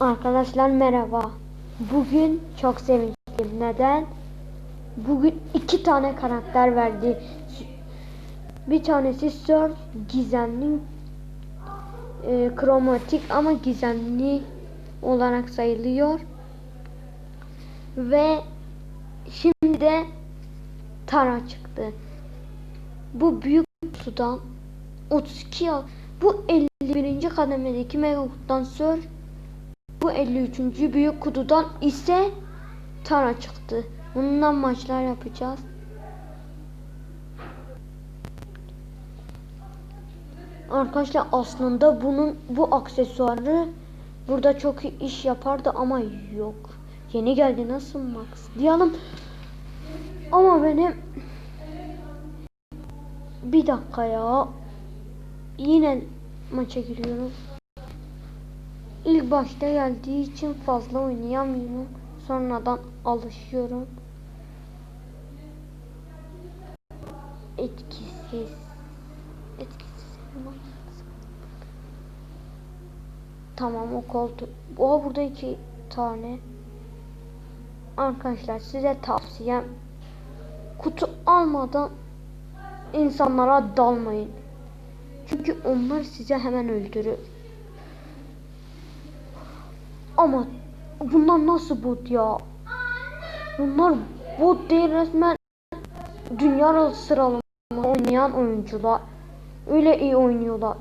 Arkadaşlar merhaba. Bugün çok sevinçliyim. Neden? Bugün iki tane karakter verdi. Bir tanesi Sir gizemli e, kromatik ama gizemli olarak sayılıyor. Ve şimdi de Tara çıktı. Bu büyük sudan 32 yıl bu 51. kademedeki Megakut'tan Sir bu 53. büyük kutudan ise Tara çıktı. Bundan maçlar yapacağız. Arkadaşlar aslında bunun bu aksesuarı burada çok iyi iş yapardı ama yok. Yeni geldi nasıl Max diyelim. Ama benim bir dakika ya. Yine maça giriyorum. İlk başta geldiği için fazla oynayamıyorum. Sonradan alışıyorum. Etkisiz. Etkisiz. Tamam o koltuk. O burada iki tane. Arkadaşlar size tavsiyem kutu almadan insanlara dalmayın. Çünkü onlar size hemen öldürür. Ama bunlar nasıl bot ya? Bunlar bot değil resmen dünya sıralama oynayan oyuncular. Öyle iyi oynuyorlar.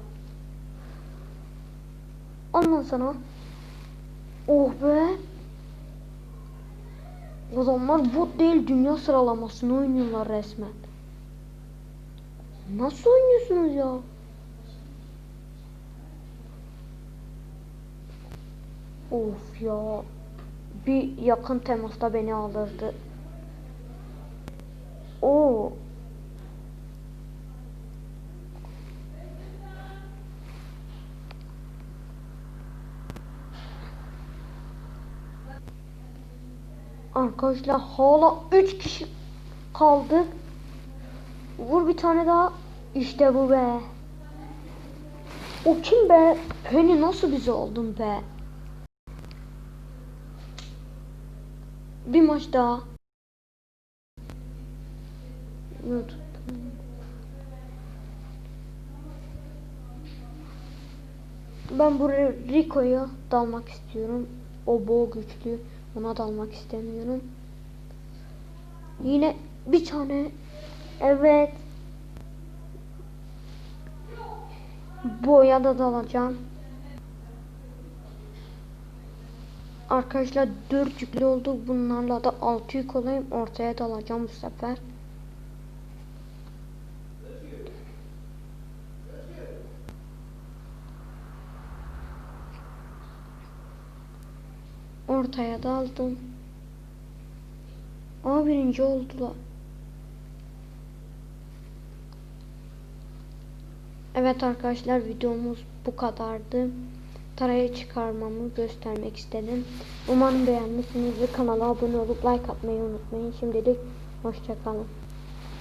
Ondan sana Oh be Adamlar bot değil dünya sıralamasını oynuyorlar resmen. Nasıl oynuyorsunuz ya? Of ya. Bir yakın temasta beni alırdı. O. Arkadaşlar hala 3 kişi kaldı. Vur bir tane daha. İşte bu be. O kim be? Penny nasıl bize oldun be? Bir maç daha. Ben buraya Rico'ya dalmak istiyorum. O boğ güçlü. Ona dalmak istemiyorum. Yine bir tane evet boya da dalacağım. Arkadaşlar 4 yüklü oldu. Bunlarla da 6 yük olayım. Ortaya dalacağım bu sefer. Ortaya daldım. Ama birinci oldular. Evet arkadaşlar videomuz bu kadardı. Taraya çıkarmamı göstermek istedim. Umarım beğenmişsinizdir. Kanala abone olup like atmayı unutmayın. Şimdilik hoşçakalın.